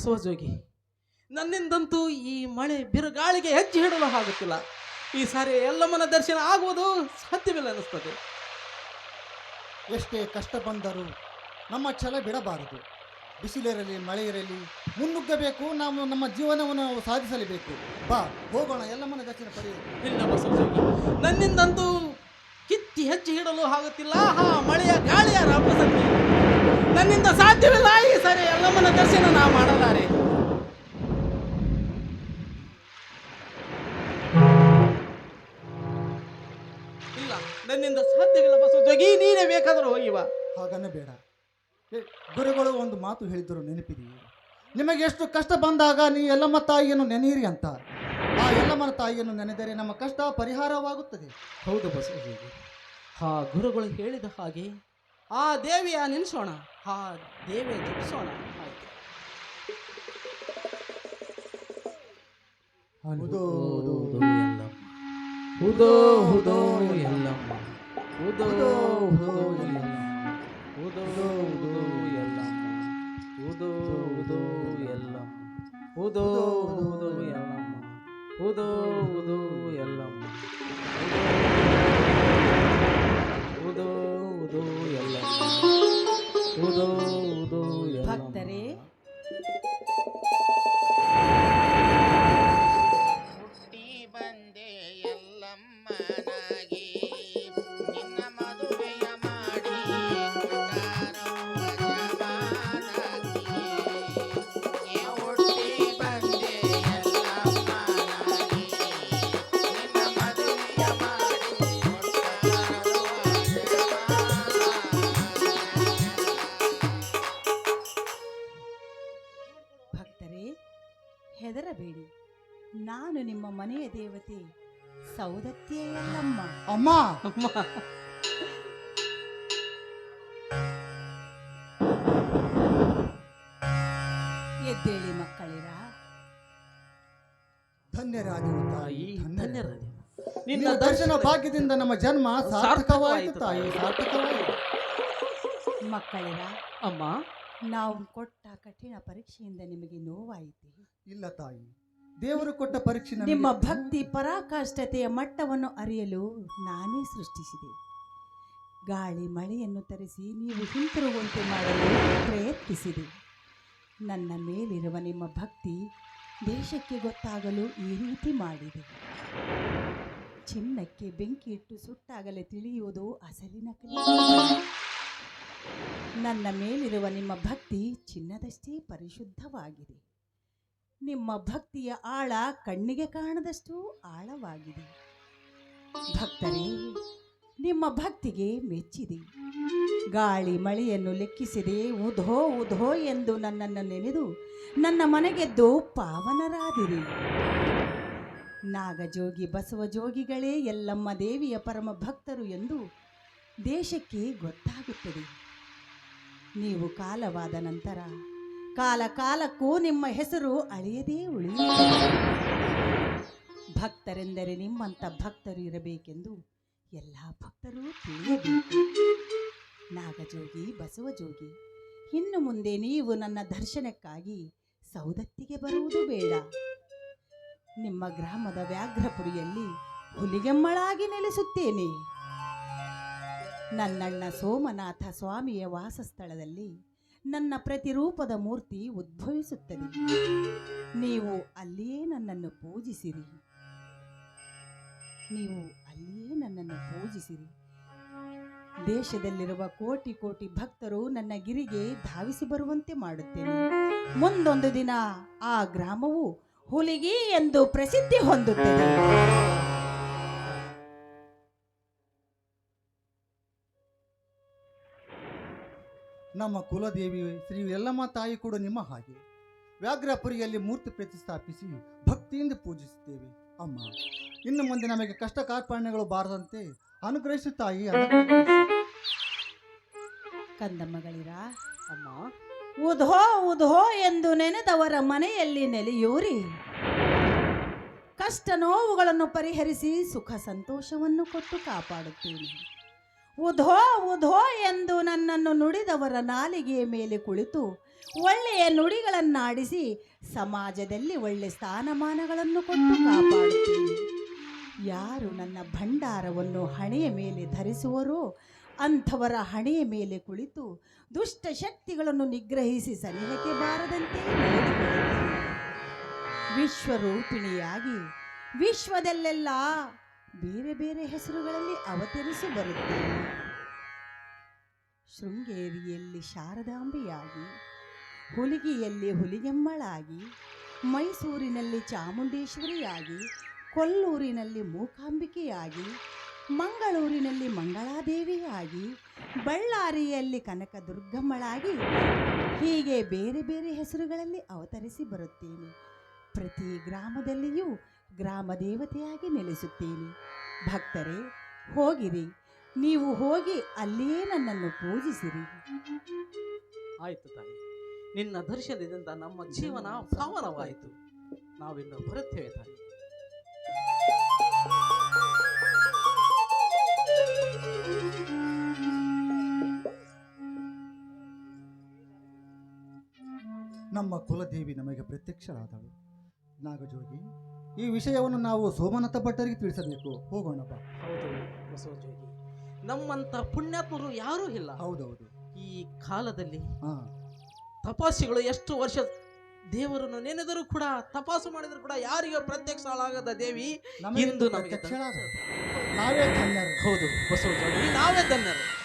ಬಸವಜೋಗಿ ನನ್ನಿಂದಂತೂ ಈ ಮಳೆ ಬಿರುಗಾಳಿಗೆ ಹೆಜ್ಜೆ ಹಿಡಲು ಆಗುತ್ತಿಲ್ಲ. ಈ ಸಾರಿ ಎಲ್ಲಮ್ಮನ ದರ್ಶನ ಆಗುವುದು ಸಾಧ್ಯವಿಲ್ಲ ಅನ್ನಿಸ್ತದೆ ಎಷ್ಟೇ ಕಷ್ಟ ಬಂದರೂ ನಮ್ಮ ಛಲ ಬಿಡಬಾರದು. ಬಿಸಿಲಿರಲಿ ಮಳೆ ಇರಲಿ ಮುನ್ನುಗ್ಗಬೇಕು ನಾವು ನಮ್ಮ ಜೀವನವನ್ನು ನಾವು ಸಾಧಿಸಲೇಬೇಕು. ಬಾ ಹೋಗೋಣ ಎಲ್ಲಮ್ಮನ ದರ್ಶನ ಪಡೆಯೋದು ಇಲ್ಲ ಬಸವಜೋಗಿ ನನ್ನಿಂದಂತೂ ಕಿತ್ತಿ ಹೆಜ್ಜೆ ಹಿಡಲು ಆಗುತ್ತಿಲ್ಲ. ಹಾ ಮಳೆಯ ಗಾಳಿಯ ರಭಸಕ್ಕೆ ನನ್ನಿಂದ ಸಾಧ್ಯವಿಲ್ಲ. ಈ ಸರಿ ಎಲ್ಲಮ್ಮನ ದರ್ಶನ ನಾ ಮಾಡಲಾರೆ. ಇಲ್ಲ ನನ್ನಿಂದ ಸಾಧ್ಯವಿಲ್ಲ ಬಸವಜೋಗಿ ನೀನೇ ಬೇಕಾದರೂ ಹೋಗಿವ. ಹಾಗನ್ನ ಬೇಡ. ಏ, ಗುರುಗಳು ಒಂದು ಮಾತು ಹೇಳಿದರು ನೆನಪಿದೆಯೇ ನಿಮಗೆ ಎಷ್ಟು ಕಷ್ಟ ಬಂದಾಗ ನೀ ಎಲ್ಲಮ್ಮ ತಾಯಿಯನ್ನು ನೆನೆಯಿರಿ ಅಂತ. ಆ ಎಲ್ಲಮ್ಮನ ತಾಯಿಯನ್ನು ನೆನೆದರೆ ನಮ್ಮ ಕಷ್ಟ ಪರಿಹಾರವಾಗುತ್ತದೆ. ಹೌದು ಬಸವಜೋಗಿ ಹಾ ಗುರುಗಳು ಹೇಳಿದ ಹಾಗೆ ಆ ದೇವಿಯ ನಿಲ್ಲಿಸೋಣ ಆ ದೇವಿಯ ಜಪಿಸೋಣ ಆಯ್ತು ಹೌದು, ಎಲ್ಲಮ್ಮ ಹುದೋ ಹುದೋ ಎಲ್ಲಮ್ಮ ಹುದೋ ಹುದೋ ಎಲ್ಲಮ್ಮ ಹುದೋ ಹುದೋ ಎಲ್ಲಮ್ಮ ಹುದೋ ಹುದೋ ಎಲ್ಲಮ್ಮ ಹುದೋ ಹುದೋ ಎಲ್ಲಮ್ಮ ಹುದೋ ಹುದೋ ಎಲ್ಲಮ್ಮ ಹುದೋ ಹುದೋ ಉದೋ ಎಲ್ಲ. ಉದೋ ಉದೋ ಭಕ್ತರೇ ಹೆದರಬೇಡಿ ನಾನು ನಿಮ್ಮ ಮನೆಯ ದೇವತೆ ಸೌದತ್ತಿಯಲ್ಲಮ್ಮ ಅಮ್ಮ! ಅಮ್ಮ. ಎದ್ದೇಳಿ ಮಕ್ಕಳಿರ. ಧನ್ಯರಾದೆವು ತಾಯಿ ತಾಯಿ ಧನ್ಯರಾದೆ ನಿನ್ನ ದರ್ಶನ ಭಾಗ್ಯದಿಂದ ನಮ್ಮ ಜನ್ಮ ಸಾರ್ಥಕವಾಯಿತು ತಾಯಿ. ಸಾರ್ಥಕವಾಯಿತು. ಮಕ್ಕಳಿರ ಅಮ್ಮ. ನಾವು ಕೊಟ್ಟ ಕಠಿಣ ಪರೀಕ್ಷೆಯಿಂದ ನಿಮಗೆ ನೋವಾಯಿತು. ಇಲ್ಲ ತಾಯಿ. ದೇವರು ಕೊಟ್ಟ ಪರೀಕ್ಷೆ ನಿಮ್ಮ ಭಕ್ತಿ ಪರಾಕಾಷ್ಠತೆಯ ಮಟ್ಟವನ್ನು ಅರಿಯಲು ನಾನೇ ಸೃಷ್ಟಿಸಿದೆ. ಗಾಳಿ ಮಳೆಯನ್ನು ತರಿಸಿ ನೀವು ಹಿಂತಿರುಗುವಂತೆ ಮಾಡಲು ಪ್ರಯತ್ನಿಸಿದೆ. ನನ್ನ ಮೇಲಿರುವ ನಿಮ್ಮ ಭಕ್ತಿ ದೇಶಕ್ಕೆ ಗೊತ್ತಾಗಲು ಈ ರೀತಿ ಮಾಡಿದೆ. ಚಿನ್ನಕ್ಕೆ ಬೆಂಕಿ ಇಟ್ಟು ಸುಟ್ಟಾಗಲೇ ತಿಳಿಯುವುದು ಅಸಲಿನ ನನ್ನ ಮೇಲಿರುವ ನಿಮ್ಮ ಭಕ್ತಿ ಚಿನ್ನದಷ್ಟೇ ಪರಿಶುದ್ಧವಾಗಿದೆ. ನಿಮ್ಮ ಭಕ್ತಿಯ ಆಳ ಕಣ್ಣಿಗೆ ಕಾಣದಷ್ಟು ಆಳವಾಗಿದೆ. ಭಕ್ತರೇ, ನಿಮ್ಮ ಭಕ್ತಿಗೆ ಮೆಚ್ಚಿದೆ. ಗಾಳಿ ಮಳೆಯನ್ನು ಲೆಕ್ಕಿಸಿದೆ ಉಧೋ ಉಧೋ ಎಂದು ನನ್ನನ್ನು ನೆನೆದು ನನ್ನ ಮನೆಗೆದ್ದು ಪಾವನರಾದಿರಿ. ನಾಗಜೋಗಿ ಬಸವ ಜೋಗಿಗಳೇ ಎಲ್ಲಮ್ಮ ದೇವಿಯ ಪರಮ ಭಕ್ತರು ಎಂದು ದೇಶಕ್ಕೆ ಗೊತ್ತಾಗುತ್ತದೆ. ನೀವು ಕಾಲವಾದ ನಂತರ ಕಾಲ ಕಾಲಕ್ಕೂ ನಿಮ್ಮ ಹೆಸರು ಅಳಿಯದೇ ಉಳಿಯುತ್ತದೆ ಭಕ್ತರೆಂದರೆ ನಿಮ್ಮಂಥ ಭಕ್ತರು ಇರಬೇಕೆಂದು ಎಲ್ಲ ಭಕ್ತರೂ ತಿಳಿಯಬೇಕು. ನಾಗಜೋಗಿ, ಬಸವಜೋಗಿ, ಇನ್ನು ಮುಂದೆ ನೀವು ನನ್ನ ದರ್ಶನಕ್ಕಾಗಿ ಸೌದತ್ತಿಗೆ ಬರುವುದು ಬೇಡ. ನಿಮ್ಮ ಗ್ರಾಮದ ವ್ಯಾಘ್ರಪುರಿಯಲ್ಲಿ ಹುಲಿಗೆಮ್ಮಳಾಗಿ ನೆಲೆಸುತ್ತೇನೆ. ನನ್ನಣ್ಣ ಸೋಮನಾಥ ಸ್ವಾಮಿಯ ವಾಸಸ್ಥಳದಲ್ಲಿ ನನ್ನ ಪ್ರತಿರೂಪದ ಮೂರ್ತಿ ಉದ್ಭವಿಸುತ್ತದೆ. ನೀವು ಅಲ್ಲಿಯೇ ನನ್ನನ್ನು ಪೂಜಿಸಿರಿ. ನೀವು ಅಲ್ಲಿಯೇ ನನ್ನನ್ನು ಪೂಜಿಸಿರಿ. ದೇಶದಲ್ಲಿರುವ ಕೋಟಿ ಕೋಟಿ ಭಕ್ತರು ನನ್ನ ಗಿರಿಗೆ ಧಾವಿಸಿ ಬರುವಂತೆ ಮಾಡುತ್ತೇನೆ. ಮುಂದೊಂದು ದಿನ ಆ ಗ್ರಾಮವು ಹುಲಿಗಿ ಎಂದು ಪ್ರಸಿದ್ಧಿ ಹೊಂದುತ್ತದೆ. ನಮ್ಮ ಕುಲದೇವಿ ಶ್ರೀ ಎಲ್ಲಮ್ಮ ತಾಯಿ ಕೂಡ ನಿಮ್ಮ ಹಾಗೆ. ವ್ಯಾಘ್ರಪುರಿಯಲ್ಲಿ ಮೂರ್ತಿ ಪ್ರತಿಷ್ಠಾಪಿಸಿ ಭಕ್ತಿಯಿಂದ ಪೂಜಿಸುತ್ತೇವೆ. ಅಮ್ಮ, ಇನ್ನು ಮುಂದೆ ನಮಗೆ ಕಷ್ಟ ಕಾರ್ಪಣ್ಯಗಳು ಬಾರದಂತೆ ಅನುಗ್ರಹಿಸು ತಾಯಿ. ಕಂದಮ್ಮಗಳಿರ, ಅಮ್ಮ, ಉಧೋ ಉಧೋ ಎಂದು ನೆನೆದವರ ಮನೆಯಲ್ಲಿ ನೆಲೆಯೂರಿ. ಕಷ್ಟ ನೋವುಗಳನ್ನು ಪರಿಹರಿಸಿ ಸುಖ ಸಂತೋಷವನ್ನು ಕೊಟ್ಟು ಕಾಪಾಡುತ್ತೇನೆ. ಉಧೋ ಉಧೋ ಎಂದು ನನ್ನನ್ನು ನುಡಿದವರ ನಾಲಿಗೆಯ ಮೇಲೆ ಕುಳಿತು ಒಳ್ಳೆಯ ನುಡಿಗಳನ್ನಾಡಿಸಿ ಸಮಾಜದಲ್ಲಿ ಒಳ್ಳೆ ಸ್ಥಾನಮಾನಗಳನ್ನು ಕೊಟ್ಟು ಕಾಪಾಡುತ್ತೇನೆ. ಯಾರು ನನ್ನ ಭಂಡಾರವನ್ನು ಹಣೆಯ ಮೇಲೆ ಧರಿಸುವರೋ ಅಂಥವರ ಹಣೆಯ ಮೇಲೆ ಕುಳಿತು ದುಷ್ಟ ಶಕ್ತಿಗಳನ್ನು ನಿಗ್ರಹಿಸಿ ಸನಿಹಕ್ಕೆ ಬಾರದಂತೆ ವಿಶ್ವರೂಪಿಣಿಯಾಗಿ ವಿಶ್ವದಲ್ಲೆಲ್ಲ ಬೇರೆ ಬೇರೆ ಹೆಸರುಗಳಲ್ಲಿ ಅವತರಿಸಿ ಬರುತ್ತೇನೆ ಶೃಂಗೇರಿಯಲ್ಲಿ ಶಾರದಾಂಬೆಯಾಗಿ, ಹುಲಿಗಿಯಲ್ಲಿ ಹುಲಿಗೆಮ್ಮಳಾಗಿ, ಮೈಸೂರಿನಲ್ಲಿ ಚಾಮುಂಡೇಶ್ವರಿಯಾಗಿ, ಕೊಲ್ಲೂರಿನಲ್ಲಿ ಮೂಕಾಂಬಿಕೆಯಾಗಿ, ಮಂಗಳೂರಿನಲ್ಲಿ ಮಂಗಳಾದೇವಿಯಾಗಿ, ಬಳ್ಳಾರಿಯಲ್ಲಿ ಕನಕದುರ್ಗಮ್ಮಳಾಗಿ ಹೀಗೆ ಬೇರೆ ಬೇರೆ ಹೆಸರುಗಳಲ್ಲಿ ಅವತರಿಸಿ ಬರುತ್ತೇನೆ. ಪ್ರತಿ ಗ್ರಾಮದಲ್ಲಿಯೂ ಗ್ರಾಮ ದೇವತೆಯಾಗಿ ನೆಲೆಸುತ್ತೇನೆ. ಭಕ್ತರೇ ಹೋಗಿರಿ. ನೀವು ಹೋಗಿ ಅಲ್ಲಿಯೇ ನನ್ನನ್ನು ಪೂಜಿಸಿರಿ. ಆಯಿತು ತಾಯಿ. ನಿನ್ನ ದರ್ಶನದಿಂದ ನಮ್ಮ ಜೀವನ ಪಾವನವಾಯಿತು ನಾವಿನ್ನು ಬರುತ್ತೇವೆ ತಾಯಿ. ನಮ್ಮ ಕುಲದೇವಿ ನಮಗೆ ಪ್ರತ್ಯಕ್ಷರಾದಳು. ನಾಗಜೋಗಿ ಈ ವಿಷಯವನ್ನು ನಾವು ಸೋಮನಾಥ ಭಟ್ಟರಿಗೆ ತಿಳಿಸಬೇಕು. ಹೋಗೋಣಪ್ಪ ಹೌದು ಬಸವಜೋಗಿ ನಮ್ಮಂತ ಪುಣ್ಯಾತ್ಮರು ಯಾರೂ ಇಲ್ಲ. ಹೌದೌದು. ಈ ಕಾಲದಲ್ಲಿ ಹಾ. ತಪಾಸಿಗಳು ಎಷ್ಟು ವರ್ಷ ದೇವರನ್ನು ನೆನೆದರೂ ಕೂಡ ತಪಾಸು ಮಾಡಿದರೂ ಕೂಡ ಯಾರಿಗೂ ಪ್ರತ್ಯಕ್ಷಳಾಗದ ದೇವಿ ನಮಗೆ ಇಂದು ನಮಗೆ ನಾವೇ ಧನ್ಯರು. ಹೌದು ಬಸವಜೋಗಿ ನಾವೇ ಧನ್ಯರು.